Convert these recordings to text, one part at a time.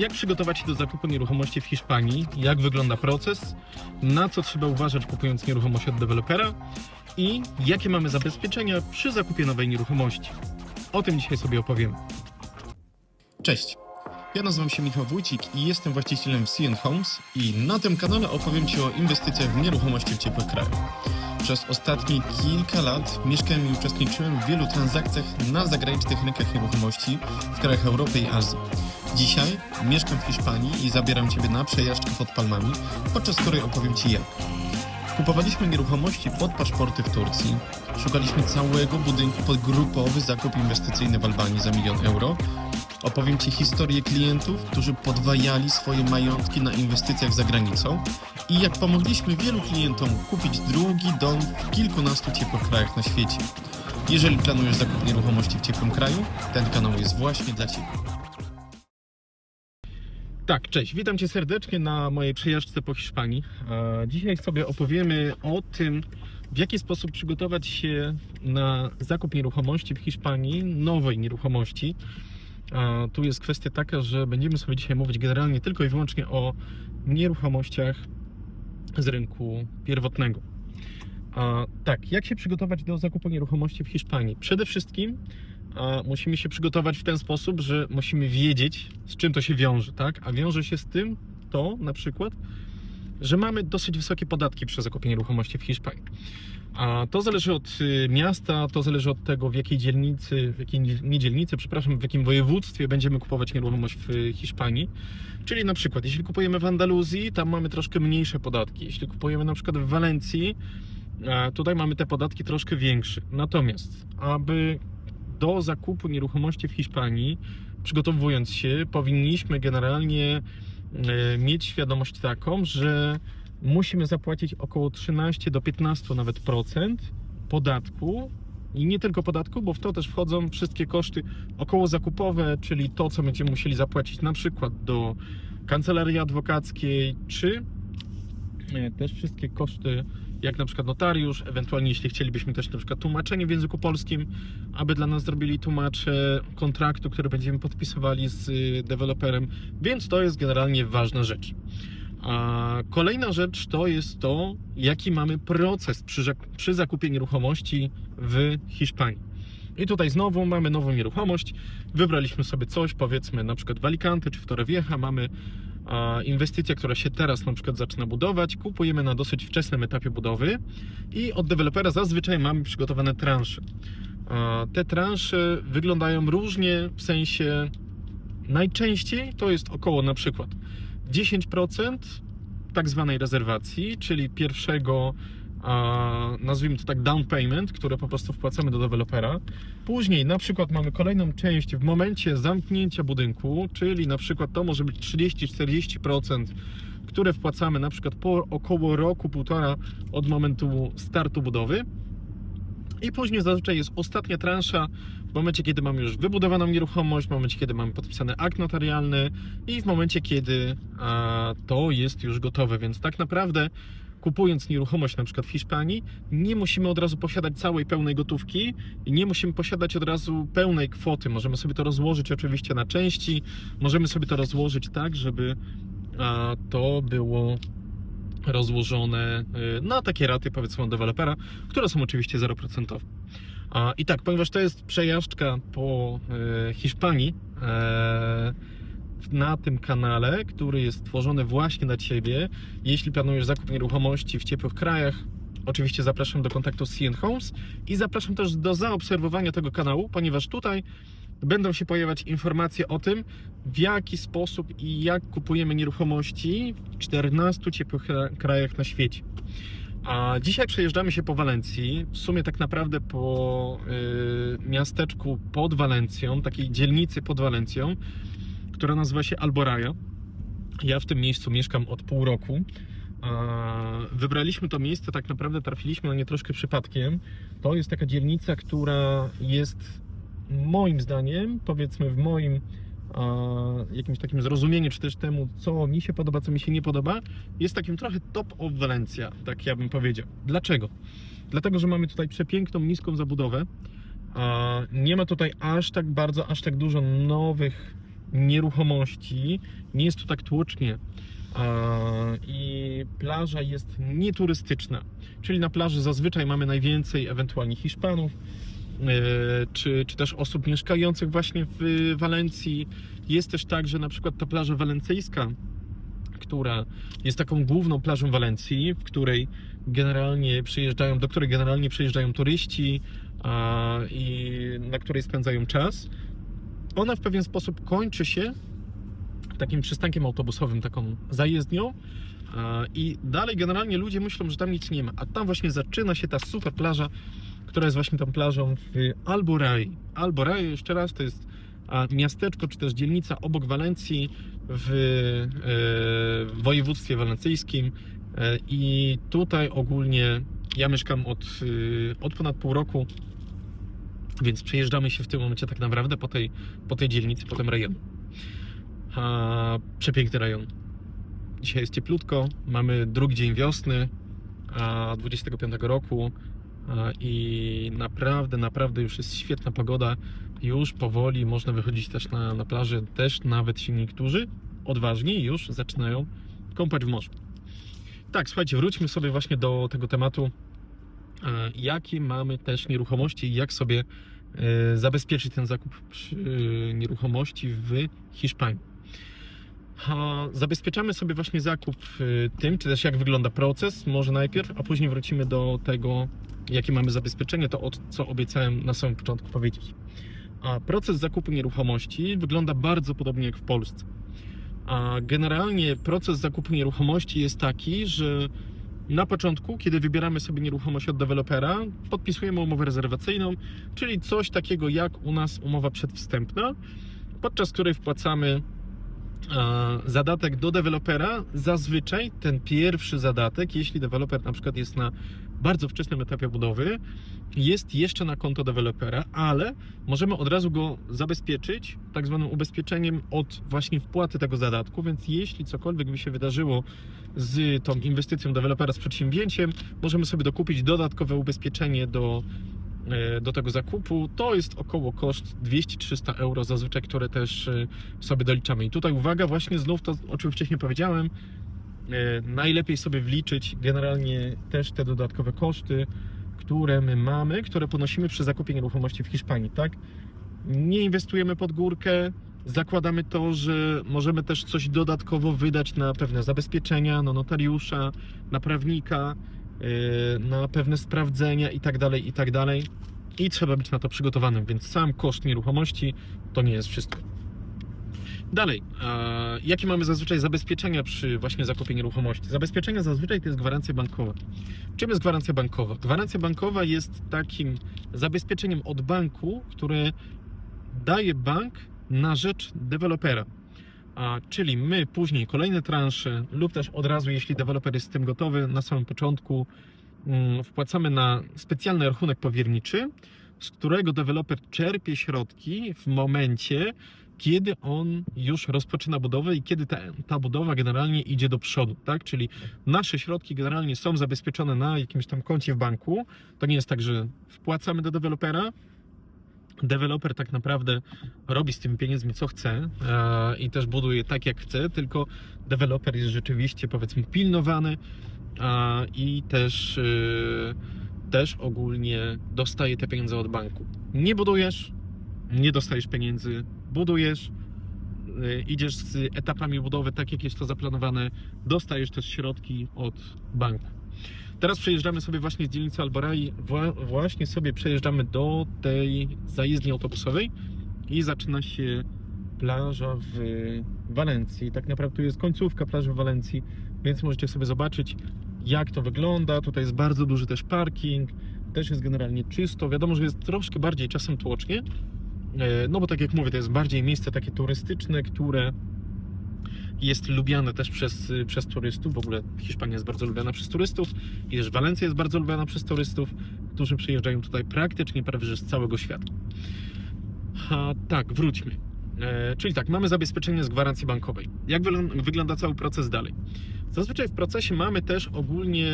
jak przygotować się do zakupu nieruchomości w Hiszpanii, jak wygląda proces, na co trzeba uważać kupując nieruchomość od dewelopera i jakie mamy zabezpieczenia przy zakupie nowej nieruchomości. O tym dzisiaj sobie opowiemy. Cześć. Ja nazywam się Michał Wójcik i jestem właścicielem CN Homes i na tym kanale opowiem Ci o inwestycjach w nieruchomości w ciepłych krajach. Przez ostatnie kilka lat mieszkałem i uczestniczyłem w wielu transakcjach na zagranicznych rynkach nieruchomości w krajach Europy i Azji. Dzisiaj mieszkam w Hiszpanii i zabieram Ciebie na przejażdżkę pod palmami, podczas której opowiem Ci jak. Kupowaliśmy nieruchomości pod paszporty w Turcji, szukaliśmy całego budynku pod grupowy zakup inwestycyjny w Albanii za milion euro, Opowiem Ci historię klientów, którzy podwajali swoje majątki na inwestycjach za granicą i jak pomogliśmy wielu klientom kupić drugi dom w kilkunastu ciepłych krajach na świecie. Jeżeli planujesz zakup nieruchomości w ciepłym kraju, ten kanał jest właśnie dla Ciebie. Tak, cześć, witam Cię serdecznie na mojej przejażdżce po Hiszpanii. E, Dzisiaj sobie opowiemy o tym, w jaki sposób przygotować się na zakup nieruchomości w Hiszpanii, nowej nieruchomości. Tu jest kwestia taka, że będziemy sobie dzisiaj mówić generalnie tylko i wyłącznie o nieruchomościach z rynku pierwotnego. A, tak, jak się przygotować do zakupu nieruchomości w Hiszpanii? Przede wszystkim musimy się przygotować w ten sposób, że musimy wiedzieć, z czym to się wiąże, tak? A wiąże się z tym to na przykład, że mamy dosyć wysokie podatki przy zakupie nieruchomości w Hiszpanii. A to zależy od y, miasta, to zależy od tego, w jakiej dzielnicy, w jakiej nie- dzielnicy, przepraszam, w jakim województwie będziemy kupować nieruchomość w y, Hiszpanii. Czyli na przykład, jeśli kupujemy w Andaluzji, tam mamy troszkę mniejsze podatki. Jeśli kupujemy na przykład w Walencji, tutaj mamy te podatki troszkę większe. Natomiast, aby do zakupu nieruchomości w Hiszpanii, przygotowując się, powinniśmy generalnie e, mieć świadomość taką, że musimy zapłacić około 13 do 15 nawet procent podatku i nie tylko podatku, bo w to też wchodzą wszystkie koszty około zakupowe, czyli to, co będziemy musieli zapłacić na przykład do kancelarii adwokackiej, czy e, też wszystkie koszty, jak na przykład notariusz, ewentualnie jeśli chcielibyśmy też na przykład tłumaczenie w języku polskim, aby dla nas zrobili tłumacze kontraktu, który będziemy podpisywali z y, deweloperem, więc to jest generalnie ważna rzecz. A kolejna rzecz to jest to, jaki mamy proces przy, przy zakupie nieruchomości w Hiszpanii. I tutaj znowu mamy nową nieruchomość. Wybraliśmy sobie coś, powiedzmy na przykład w Alicante czy w Torrevieja. Mamy inwestycję, która się teraz na przykład zaczyna budować. Kupujemy na dosyć wczesnym etapie budowy i od dewelopera zazwyczaj mamy przygotowane transze. Te transze wyglądają różnie, w sensie najczęściej to jest około na przykład 10% tak zwanej rezerwacji, czyli pierwszego, nazwijmy to tak, down payment, które po prostu wpłacamy do dewelopera. Później na przykład mamy kolejną część w momencie zamknięcia budynku, czyli na przykład to może być 30-40%, które wpłacamy na przykład po około roku, półtora od momentu startu budowy. I później zazwyczaj jest ostatnia transza w momencie, kiedy mamy już wybudowaną nieruchomość, w momencie, kiedy mamy podpisany akt notarialny i w momencie, kiedy a, to jest już gotowe. Więc tak naprawdę kupując nieruchomość na przykład w Hiszpanii, nie musimy od razu posiadać całej pełnej gotówki i nie musimy posiadać od razu pełnej kwoty. Możemy sobie to rozłożyć oczywiście na części, możemy sobie to rozłożyć tak, żeby a, to było rozłożone y, na takie raty powiedzmy od dewelopera, które są oczywiście 0%. I tak, ponieważ to jest przejażdżka po e, Hiszpanii e, na tym kanale, który jest tworzony właśnie dla Ciebie, jeśli planujesz zakup nieruchomości w ciepłych krajach, oczywiście zapraszam do kontaktu z CN Homes i zapraszam też do zaobserwowania tego kanału, ponieważ tutaj będą się pojawiać informacje o tym, w jaki sposób i jak kupujemy nieruchomości w 14 ciepłych kra- krajach na świecie. A dzisiaj przejeżdżamy się po Walencji, w sumie tak naprawdę po y, miasteczku pod Walencją, takiej dzielnicy pod Walencją, która nazywa się Alboraja. Ja w tym miejscu mieszkam od pół roku. Wybraliśmy to miejsce, tak naprawdę trafiliśmy na nie troszkę przypadkiem. To jest taka dzielnica, która jest moim zdaniem, powiedzmy w moim jakimś takim zrozumieniu, czy też temu, co mi się podoba, co mi się nie podoba, jest takim trochę top of Valencia, tak ja bym powiedział. Dlaczego? Dlatego, że mamy tutaj przepiękną, niską zabudowę. Nie ma tutaj aż tak bardzo, aż tak dużo nowych nieruchomości, nie jest tu tak tłocznie i plaża jest nieturystyczna. Czyli na plaży zazwyczaj mamy najwięcej ewentualnie Hiszpanów, czy, czy też osób mieszkających właśnie w Walencji. Jest też tak, że na przykład ta plaża walencyjska, która jest taką główną plażą Walencji, w której generalnie przyjeżdżają, do której generalnie przyjeżdżają turyści a, i na której spędzają czas, ona w pewien sposób kończy się takim przystankiem autobusowym, taką zajezdnią. I dalej generalnie ludzie myślą, że tam nic nie ma, a tam właśnie zaczyna się ta super plaża, która jest właśnie tą plażą w Alborai. Alborai, jeszcze raz, to jest miasteczko, czy też dzielnica obok Walencji w, e, w województwie walencyjskim. E, I tutaj ogólnie ja mieszkam od, e, od ponad pół roku, więc przejeżdżamy się w tym momencie tak naprawdę po tej, po tej dzielnicy, po tym rejonu. A, przepiękny rejon. Dzisiaj jest cieplutko, mamy drugi dzień wiosny a, 25 roku i naprawdę, naprawdę już jest świetna pogoda. Już powoli można wychodzić też na, na plażę, też nawet się niektórzy odważni już zaczynają kąpać w morzu. Tak, słuchajcie, wróćmy sobie właśnie do tego tematu, e, jakie mamy też nieruchomości i jak sobie e, zabezpieczyć ten zakup przy nieruchomości w Hiszpanii. Zabezpieczamy sobie właśnie zakup e, tym, czy też jak wygląda proces, może najpierw, a później wrócimy do tego, jakie mamy zabezpieczenie, to o co obiecałem na samym początku powiedzieć. A proces zakupu nieruchomości wygląda bardzo podobnie jak w Polsce. A generalnie proces zakupu nieruchomości jest taki, że na początku, kiedy wybieramy sobie nieruchomość od dewelopera, podpisujemy umowę rezerwacyjną, czyli coś takiego jak u nas umowa przedwstępna, podczas której wpłacamy a, zadatek do dewelopera. Zazwyczaj ten pierwszy zadatek, jeśli deweloper na przykład jest na bardzo wczesnym etapie budowy, jest jeszcze na konto dewelopera, ale możemy od razu go zabezpieczyć tak zwanym ubezpieczeniem od właśnie wpłaty tego zadatku, więc jeśli cokolwiek by się wydarzyło z tą inwestycją dewelopera, z przedsięwzięciem, możemy sobie dokupić dodatkowe ubezpieczenie do, e, do tego zakupu. To jest około koszt 200-300 euro zazwyczaj, które też e, sobie doliczamy. I tutaj uwaga, właśnie znów to, o czym wcześniej powiedziałem, najlepiej sobie wliczyć generalnie też te dodatkowe koszty, które my mamy, które ponosimy przy zakupie nieruchomości w Hiszpanii, tak? Nie inwestujemy pod górkę, zakładamy to, że możemy też coś dodatkowo wydać na pewne zabezpieczenia, na notariusza, na prawnika, yy, na pewne sprawdzenia i tak dalej, i tak. I trzeba być na to przygotowanym, więc sam koszt nieruchomości to nie jest wszystko. Dalej, jakie mamy zazwyczaj zabezpieczenia przy właśnie zakupie nieruchomości? Zabezpieczenia zazwyczaj to jest gwarancja bankowa. Czym jest gwarancja bankowa? Gwarancja bankowa jest takim zabezpieczeniem od banku, które daje bank na rzecz dewelopera. A, czyli my później kolejne transze lub też od razu, jeśli deweloper jest z tym gotowy, na samym początku mm, wpłacamy na specjalny rachunek powierniczy, z którego deweloper czerpie środki w momencie, kiedy on już rozpoczyna budowę i kiedy ta, ta budowa generalnie idzie do przodu, tak? Czyli nasze środki generalnie są zabezpieczone na jakimś tam koncie w banku. To nie jest tak, że wpłacamy do dewelopera. Deweloper tak naprawdę robi z tymi pieniędzmi co chce e, i też buduje tak jak chce, tylko deweloper jest rzeczywiście powiedzmy pilnowany e, i też, e, też ogólnie dostaje te pieniądze od banku. Nie budujesz, nie dostajesz pieniędzy, budujesz, y, idziesz z etapami budowy tak, jak jest to zaplanowane, dostajesz też środki od banku. Teraz przejeżdżamy sobie właśnie z dzielnicy Alborai, wła- właśnie sobie przejeżdżamy do tej zajezdni autobusowej i zaczyna się plaża w Walencji. Tak naprawdę tu jest końcówka plaży w Walencji, więc możecie sobie zobaczyć, jak to wygląda. Tutaj jest bardzo duży też parking, też jest generalnie czysto. Wiadomo, że jest troszkę bardziej czasem tłocznie, No bo tak jak mówię, to jest bardziej miejsce takie turystyczne, które jest lubiane też przez, przez turystów. W ogóle Hiszpania jest bardzo lubiana przez turystów i też Walencja jest bardzo lubiana przez turystów, którzy przyjeżdżają tutaj praktycznie prawie że z całego świata. A, tak, wróćmy. E, czyli tak, mamy zabezpieczenie z gwarancji bankowej. Jak wyglą- wygląda cały proces dalej? Zazwyczaj w procesie mamy też ogólnie,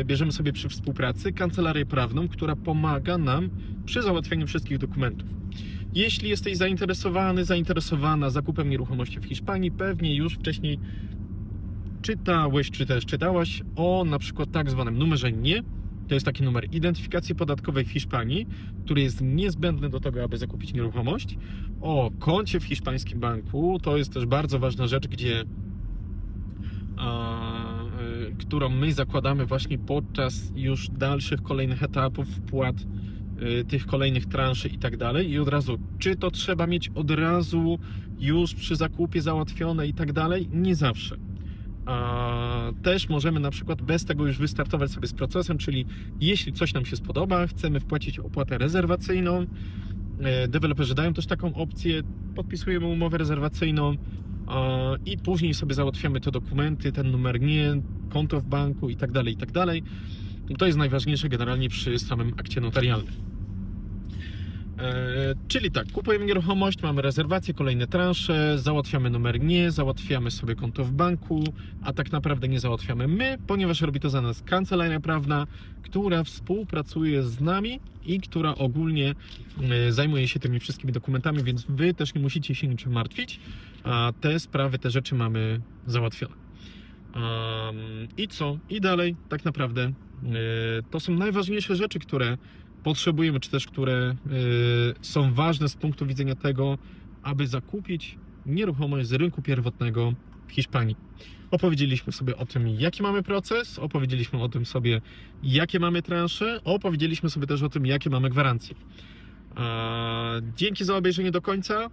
e, bierzemy sobie przy współpracy kancelarię prawną, która pomaga nam przy załatwieniu wszystkich dokumentów. Jeśli jesteś zainteresowany, zainteresowana zakupem nieruchomości w Hiszpanii, pewnie już wcześniej czytałeś, czy też czytałaś o na przykład tak zwanym numerze NIE. To jest taki numer identyfikacji podatkowej w Hiszpanii, który jest niezbędny do tego, aby zakupić nieruchomość. O koncie w hiszpańskim banku, to jest też bardzo ważna rzecz, gdzie a, y, którą my zakładamy właśnie podczas już dalszych kolejnych etapów wpłat tych kolejnych transzy i tak dalej i od razu, czy to trzeba mieć od razu już przy zakupie załatwione i tak dalej? Nie zawsze. A też możemy na przykład bez tego już wystartować sobie z procesem, czyli jeśli coś nam się spodoba, chcemy wpłacić opłatę rezerwacyjną, e, deweloperzy dają też taką opcję, podpisujemy umowę rezerwacyjną i później sobie załatwiamy te dokumenty, ten numer nie, konto w banku i tak dalej, i tak dalej. To jest najważniejsze generalnie przy samym akcie notarialnym. E, czyli tak, kupujemy nieruchomość, mamy rezerwację, kolejne transze, załatwiamy numer nie, załatwiamy sobie konto w banku, a tak naprawdę nie załatwiamy my, ponieważ robi to za nas kancelaria prawna, która współpracuje z nami i która ogólnie e, zajmuje się tymi wszystkimi dokumentami, więc wy też nie musicie się niczym martwić, a te sprawy, te rzeczy mamy załatwione. Um, I co? I dalej, tak naprawdę, e, to są najważniejsze rzeczy, które potrzebujemy, czy też które y, są ważne z punktu widzenia tego, aby zakupić nieruchomość z rynku pierwotnego w Hiszpanii. Opowiedzieliśmy sobie o tym, jaki mamy proces, opowiedzieliśmy o tym sobie, jakie mamy transze, opowiedzieliśmy sobie też o tym, jakie mamy gwarancje. A, Dzięki za obejrzenie do końca.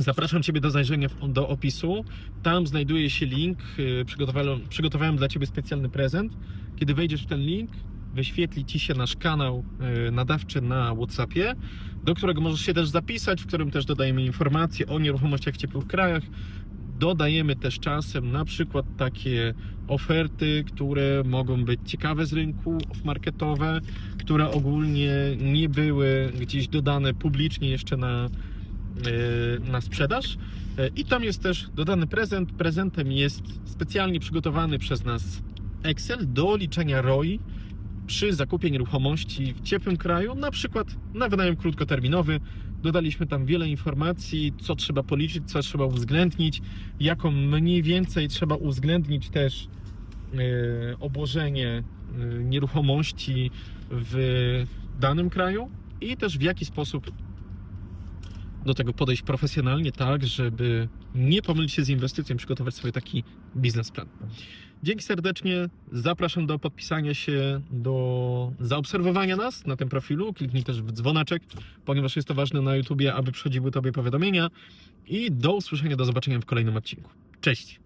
Zapraszam Ciebie do zajrzenia w- do opisu. Tam znajduje się link. y, Przygotowałem, przygotowałem dla Ciebie specjalny prezent. Kiedy wejdziesz w ten link, wyświetli Ci się nasz kanał y, nadawczy na WhatsAppie, do którego możesz się też zapisać, w którym też dodajemy informacje o nieruchomościach w ciepłych krajach. Dodajemy też czasem na przykład takie oferty, które mogą być ciekawe z rynku, off-marketowe, które ogólnie nie były gdzieś dodane publicznie jeszcze na, na sprzedaż. Y, I tam jest też dodany prezent. Prezentem jest specjalnie przygotowany przez nas Excel do liczenia ROI przy zakupie nieruchomości w ciepłym kraju, na przykład na wynajem krótkoterminowy. Dodaliśmy tam wiele informacji, co trzeba policzyć, co trzeba uwzględnić, jaką mniej więcej trzeba uwzględnić też e, obłożenie nieruchomości w danym kraju i też w jaki sposób do tego podejść profesjonalnie, tak, żeby nie pomylić się z inwestycją, przygotować sobie taki biznesplan. Dzięki serdecznie. Zapraszam do podpisania się, do zaobserwowania nas na tym profilu. Kliknij też w dzwoneczek, ponieważ jest to ważne na YouTubie, aby przychodziły Tobie powiadomienia. I do usłyszenia, do zobaczenia w kolejnym odcinku. Cześć!